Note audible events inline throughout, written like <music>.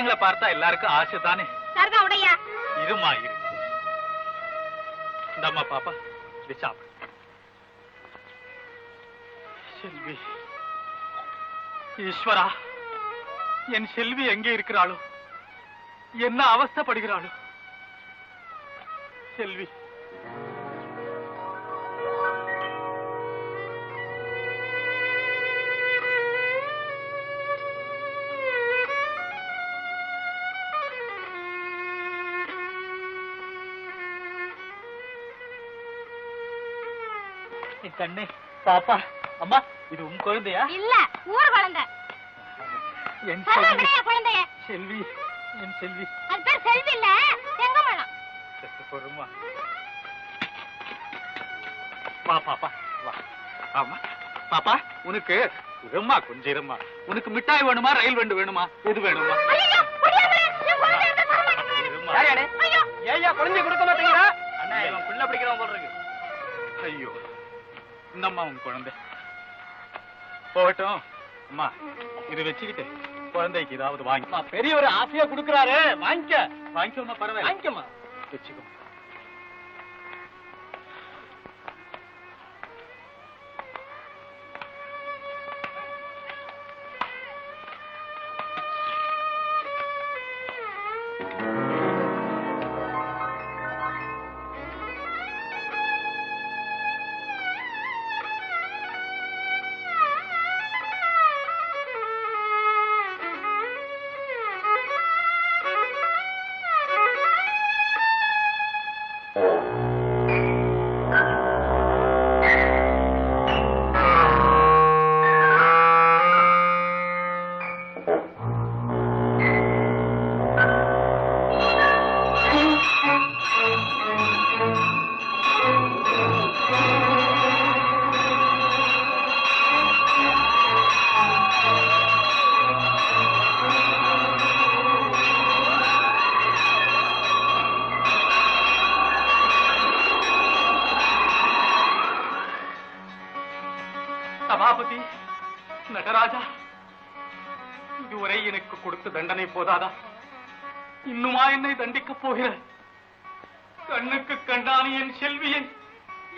குழந்தைங்களை பார்த்தா எல்லாருக்கும் ஆசை தானே? சரிதான் உடையா. இருமா இரு. இந்தம்மா பாப்பா. இது சாப்பிடு. செல்வி ஈஸ்வரா என் செல்வி எங்கே இருக்கிறாளோ? என்ன அவஸ்தைப்படுகிறாளோ? செல்வி என் கண்ணே பாப்பா அம்மா இது உன் குழந்தையா? இல்ல ஊர் குழந்தை. என் செல்வி குழந்தைய. செல்வி என் செல்வி. அது பேர் செல்வி இல்ல செங்கமலம் பொறுமா? வா பாப்பா வா. ஆமா பாப்பா உனக்கு இருமா கொஞ்சம் இருமா. உனக்கு மிட்டாய் வேணுமா ரயில் வண்டு வேணுமா எது வேணுமா? இந்தம்மா உன் குழந்தை. போகட்டும். அம்மா இது வச்சுக்கிட்டு குழந்தைக்கு ஏதாவது வாங்கி. பெரியவர் ஆசையா குடுக்கறாரு. வாங்கிக்க. வாங்கிக்கோமா பரவாயில்ல. வாங்கிக்கமா வச்சுக்கோ. சபாபதி நடராஜா இதுவரை எனக்கு கொடுத்த தண்டனை போதாதா? இன்னுமா என்னை தண்டிக்கப் போகிற கண்ணுக்கு கண்டான என் செல்வியை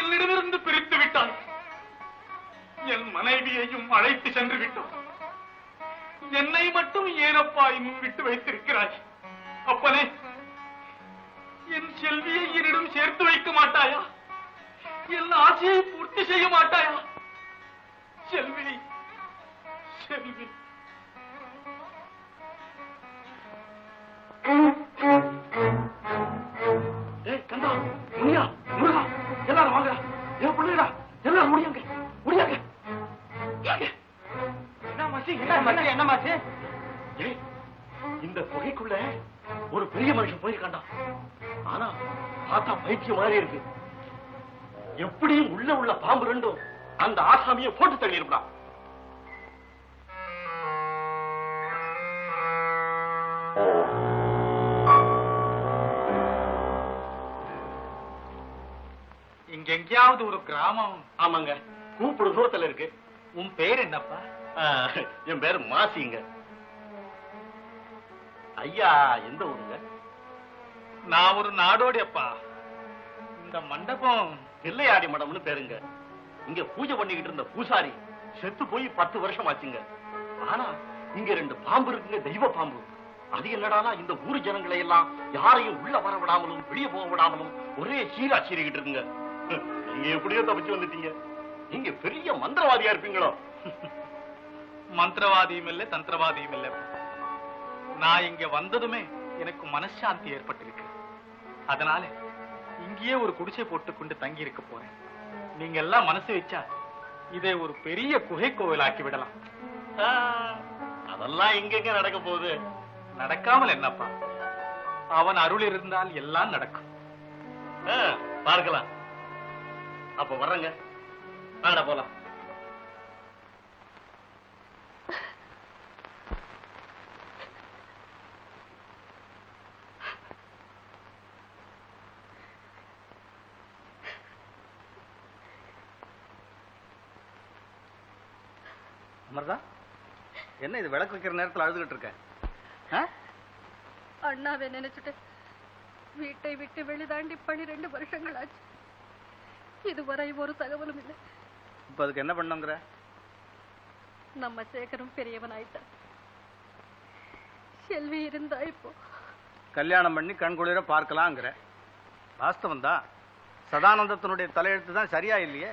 என்னிடமிருந்து பிரித்து விட்டான். என் மனைவியையும் அழைத்து சென்று விட்டோம். என்னை மட்டும் ஏனப்பா இன்னும் விட்டு வைத்திருக்கிறாய்? அப்பனே என் செல்வியை என்னிடம் சேர்த்து வைக்க மாட்டாயா? என் ஆசையை பூர்த்தி செய்ய மாட்டாயா? செல்வி செல்வி. கந்தா முனியா முருகா எல்லாரும் பிள்ளைடா எல்லாரும் முடியாங்க முடியாங்க இந்த குகைக்குள்ள ஒரு பெரிய மனுஷன் போயிருக்காண்டா ஆனா பார்த்தா பைத்தியம் மாதிரி இருக்கு. எப்படியும் உள்ள உள்ள பாம்பு ரெண்டும் அந்த ஆசாமியை போட்டு தள்ளி இங்க எங்கேயாவது ஒரு கிராமம். ஆமாங்க. கூப்பிடு தூரத்துல இருக்கு. உன் பேர் என்னப்பா? என் பேரு மாசிங்க. ஐயா எந்த ஊருங்க? நான் ஒரு நாடோடி அப்பா இந்த மண்டபம் பிள்ளையாடி மடம்னு பேருங்க. இங்க பூஜை பண்ணிக்கிட்டு இருந்த பூசாரி செத்து போய் பத்து வருஷம் ஆச்சுங்க ஆனா இங்க ரெண்டு பாம்பு இருக்குங்க தெய்வ பாம்பு. அது என்னடானா இந்த ஊர் ஜனங்களை எல்லாம் யாரையும் உள்ள வர விடாமலும் வெளியே போக விடாமலும் ஒரே சீரா சீரிக்கிட்டு இருக்குங்க. நீங்க எப்படியோ தப்பிச்சு வந்துட்டீங்க. நீங்க பெரிய மந்திரவாதியா இருப்பீங்களோ? மந்திரவாதியும் இல்ல தந்திரவாதியும் இல்ல. நான் இங்க வந்ததுமே எனக்கு மனசாந்தி ஏற்பட்டிருக்கு. அதனால இங்கேயே ஒரு குடிசை போட்டுக்கொண்டு தங்கி இருக்க போறேன். நீங்க எல்லாம் மனசு வச்சா இதை ஒரு பெரிய குகை கோவிலாக்கி விடலாம் ஆ, அதெல்லாம் எங்கெங்க நடக்க போகுது? நடக்காமல் என்னப்பா? அவன் அருள் இருந்தால் எல்லாம் நடக்கும். ஆ, பார்க்கலாம். அப்ப வர்றேங்க. ஆட போலாம். அமர்தா என்ன இது விளக்கு வைக்கிற நேரத்துல அழுதுகிட்டு இருக்க? அண்ணாவை நினைச்சிட்டு வீட்டை விட்டு வெளிதாண்டி பனிரெண்டு வருஷங்கள் ஆச்சு இதுவரை ஒரு தகவலும் இல்லை. இப்ப அதுக்கு என்ன பண்ணுங்கிற? நம்ம சேகரும் பெரியவன் ஆயிட்டான். செல்வி இருந்தா இப்போ? கல்யாணம் பண்ணி கண்குளிர பார்க்கலாங்கிற. வாஸ்தவம் தான் சதானந்தத்தினுடைய தலையெழுத்து தான் சரியா இல்லையே?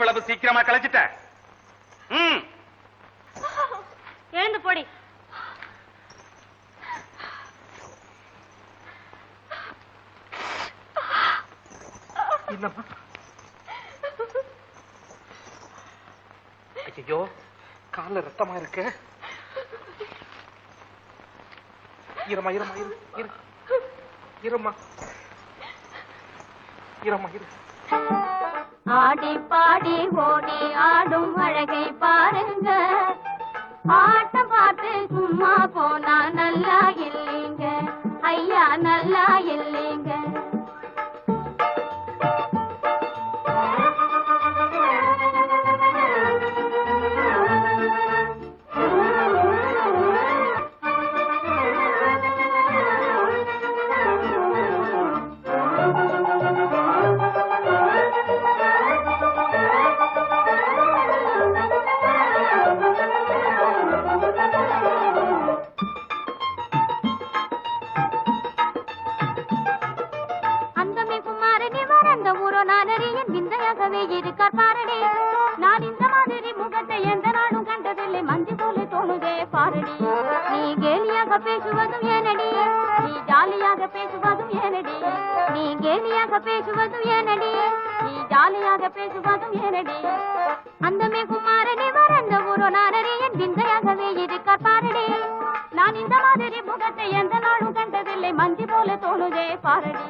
இவ்வளவு சீக்கிரமா கலைச்சிட்ட ம். எழுந்து போடி. என்னம்மா? ஐயோ கால்ல ரத்தமா இருக்கு? இருமா இருமா இரு இரு. இருமா. இருமா இரு. ஆடி பாடி ஓடி ஆடும் அழகை பாருங்க. ஆட்டம் பார்த்து சும்மா போனா நல்லா இல்லைங்க. ஐயா நல்லா இல்லைங்க. நானறியன் இருக்கார் பாரடி? நான் இந்த மாதிரி முகத்தை எந்த நாளும் கண்டதில்லை. மஞ்சு போல தோணுதே பாரடி. நீ கேலியாக பேசுவதும் ஏனடி. நீ ஜாலியாக பேசுவதும் ஏனடி. நீ கேலியாக பேசுவதும் ஏனடி. நீ ஜாலியாக பேசுவதும் ஏனடி. அந்தமே குமாரனே வளர்ந்த ஊரோ என் விந்தையாகவே இருக்கார் பாரடி? நான் இந்த மாதிரி முகத்தை எந்த நாளும் கண்டதில்லை. மஞ்சு போல தோணுதே பாரடி.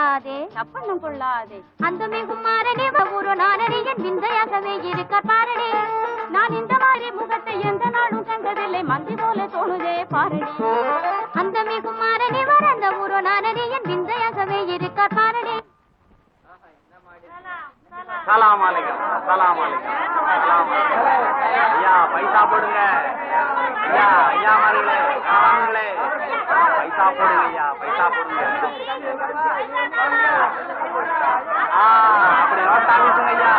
சொல்லாதே தப்பண்ணும் கொள்ளாதே. அந்த மிகுமாரனே ஒரு நானறியன் விந்தையாகவே இருக்க பாரடி. நான் இந்த மாதிரி முகத்தை எந்த நாளும் கண்டதில்லை. மந்தி போல தோணுதே பாரடி. அந்த மிகுமாரனே வளர்ந்த ஒரு நானறியன் விந்தையாகவே இருக்க பாரடி. சலாம் அலைக்கும். சலாம் அலைக்கும். சலாம் அலைக்கும். ஐயா பைசா போடுங்க. ஐயா ஐயா மார்களே வாங்களே பைசா போடுங்க ஐயா. அப்படி வீசுங்க ஐயா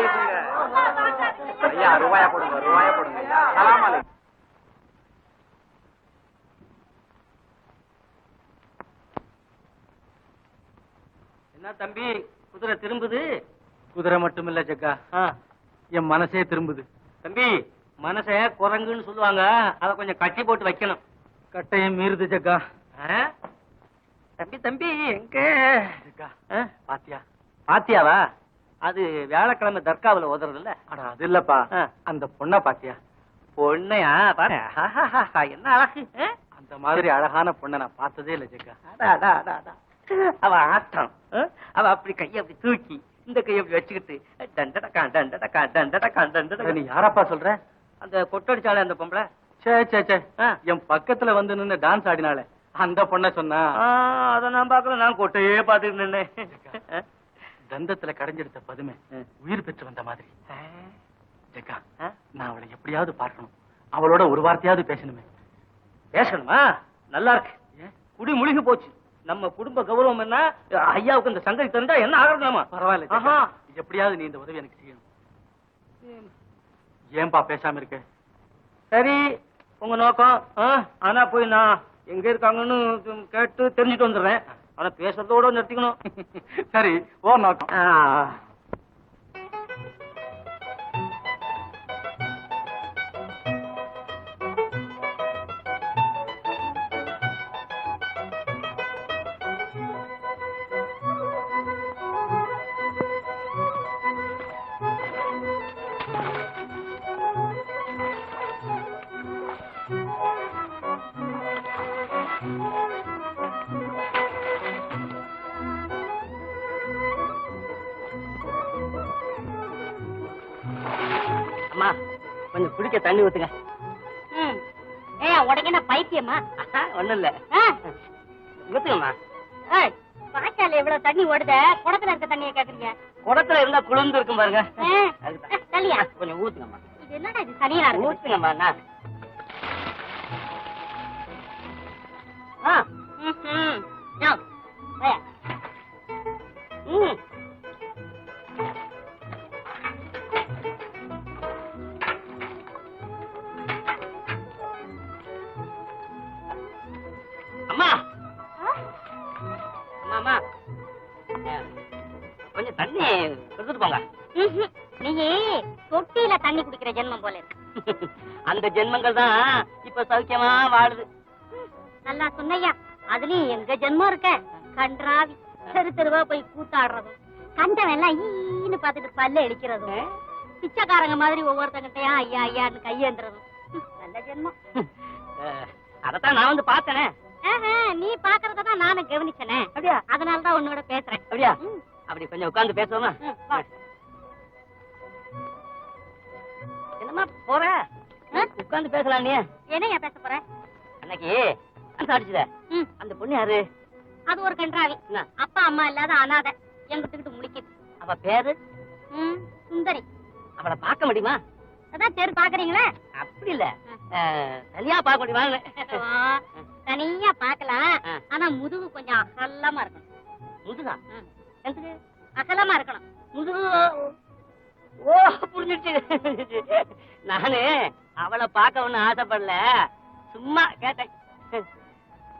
வீசுங்க ஐயா ரூபாயா போடுங்க ரூபாயா போடுங்க ஐயா சலாம் என்ன தம்பி? குதிரை திரும்புது? குதிரை மட்டும் இல்ல ஜக்கா என் மனசே திரும்புது. தம்பி மனசே குரங்குன்னு சொல்லுவாங்க. அதை கொஞ்சம் கட்டி போட்டு வைக்கணும். கட்டையும் மீறுது ஜக்கா? தம்பி தம்பி எங்க? ஜக்கா? பாத்தியா? பாத்தியாவா? அது வியாழக்கிழமை தர்காவுல ஓதுறது இல்ல அட அது இல்லப்பா. அந்த பொண்ண பாத்தியா? பொண்ணையா? பாரு. என்ன அழகு? அந்த மாதிரி அழகான பொண்ணை நான் பார்த்ததே இல்ல ஜக்கா. அவ ஆட்டம்? அவ அப்படி கைய அப்படி தூக்கி இந்த கைய அப்படி வச்சுக்கிட்டு டண்டடக்கா டண்டடக்கா டண்டடக்கா டண்டடக்கா. நீ யாரப்பா சொல்ற? அந்த கொட்டடிச்சாலே அந்த பொம்பளை. சே சே சே. என் பக்கத்துல வந்து நின்னு டான்ஸ் ஆடினாலே அந்த பொண்ண சொன்னா. அத நான் பாக்கல நான் கொட்டையே பாத்துட்டு நின்னேன். தந்தத்துல கடைஞ்செடுத்த பதுமை. உயிர் பெற்று வந்த மாதிரி. ஜக்கா? நான் அவளை எப்படியாவது பார்க்கணும். அவளோட ஒரு வார்த்தையாவது பேசணுமே. பேசணுமா? நல்லா இருக்கு? குடி முழுகி போச்சு. நம்ம குடும்ப கௌரவம் என்ன? ஐயாவுக்கு இந்த சங்கதி தெரிஞ்சா என்ன ஆகணுமா பரவாயில்ல. எப்படியாவது நீ இந்த உதவி எனக்கு செய்யணும். ஏன்பா பேசாம இருக்க? சரி உங்க நோக்கம்? ஆனா போய் நான் எங்க இருக்காங்கன்னு கேட்டு தெரிஞ்சுட்டு வந்துடுறேன். ஆனா பேசுறதோட நிறுத்திக்கணும். <laughs> சரி ஓ நோக்கம். அம்மா கொஞ்சம் குடிக்க தண்ணி ஊத்துங்க. ம். உனக்கு என்ன பைத்தியமா? ஒண்ணும் இல்ல? ஊத்துங்கம்மா. வாய்க்கால எவ்வளவு தண்ணி ஓடுத? குடத்துல இருக்க தண்ணியை கேக்குறீங்க. குடத்துல இருந்தா குளிர்ந்து இருக்கும் பாருங்க. தள்ளியா? கொஞ்சம் ஊத்துங்கம்மா. இது என்னடா இது சனியா இருக்கு? ஊத்துங்கம்மா நான். ஆ. யோ, போயா. ம். அந்த ஜென்மங்கள் தான் இப்ப சௌக்கியமா வாழுது. நல்லா சொன்னையா அதுலயும் எங்க ஜென்மம் இருக்க? கன்றாவி. தெரு தெருவா போய் கூத்தாடுறதும் கண்டவன் எல்லாம் ஈன்னு பாத்துட்டு பல்ல அடிக்கிறதும் பிச்சைக்காரங்க மாதிரி ஒவ்வொருத்தங்கிட்டயா ஐயா ஐயான்னு கையேந்துறதும். நல்ல ஜென்மம். அதத்தான் நான் வந்து பார்த்தேனே. நீ பாக்குறதான் நானும் கவனிச்சனே. அப்படியா? அதனாலதான் உன்னோட பேசுறேன். அப்படியா. அப்படி கொஞ்சம் உட்கார்ந்து பேசுவோமா? ம், வா. என்னம்மா போற? உட்கார்ந்து பேசலாம் நீ. என்னையா பேச போற? அன்னைக்கு அந்த அடிச்சுத? ம், அந்த பொண்ணு யாரு? அது ஒரு கன்றாவி? அப்பா அம்மா இல்லாத அனாதை. எங்கிட்டுக்கிட்டு முழிக்குது. அவ பேரு? சுந்தரி. அவளை பார்க்க முடியுமா? அதான் தெரு பாக்குறீங்களே? அப்படி இல்ல. தனியா பார்க்க முடியுமா தனியா பாக்கலாம். ஆனா முதுகு கொஞ்சம் அகலமா இருக்கணும். முதுகா? அகலமா இருக்கணும். முதுகு ஓ புரிஞ்சிருச்சு நானு அவளை பார்க்க ஒண்ணு ஆசைப்படல சும்மா கேட்டேன்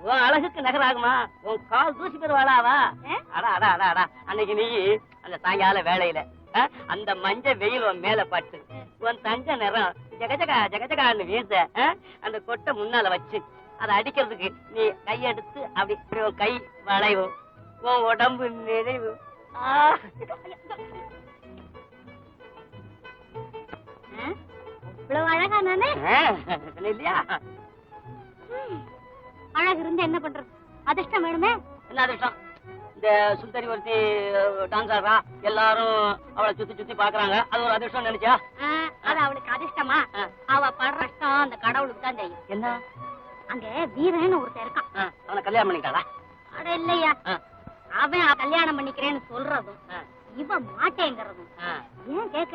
உன் அழகுக்கு நகராகுமா உன் கால் தூசி பெறுவாளாவா ஏ? அடா அடா அடா அடா அன்னைக்கு நீ அந்த சாயங்கால வேலையில அந்த மஞ்ச வெயில் உன் மேல பட்டு உன் தங்க நிறம் ஜகஜகா ஜகஜகான்னு வீச அந்த கொட்டை முன்னால வச்சு அதை அடிக்கிறதுக்கு நீ கையெடுத்து அப்படி கை வளைவும் உன் உடம்பு நிறைவு. ஆ? இவ்வளவு அழகா நானே? இல்லையா. அழகு இருந்து என்ன பண்றது? அதிர்ஷ்டம் வேணுமே? என்ன அதிர்ஷ்டம்? இந்த சுந்தரி ஒருத்தி டான்ஸ் ஆடுறா. எல்லாரும் அவளை சுத்தி சுத்தி பாக்குறாங்க அது ஒரு அதிர்ஷ்டம் நினைச்சா அது அவளுக்கு அதிர்ஷ்டமா. அவ படுற கஷ்டம் அந்த கடவுளுக்கு தான் தெரியும். என்ன? அங்க வீரன்னு ஒருத்தன் இருக்கான். அவனை கல்யாணம் பண்ணிட்டாளா அட இல்லையா? அவன் கல்யாணம் பண்ணிக்கிறேன்னு சொல்றதும் ஆ, இவ மாட்டேங்கிறதும். ஏன் கேக்குற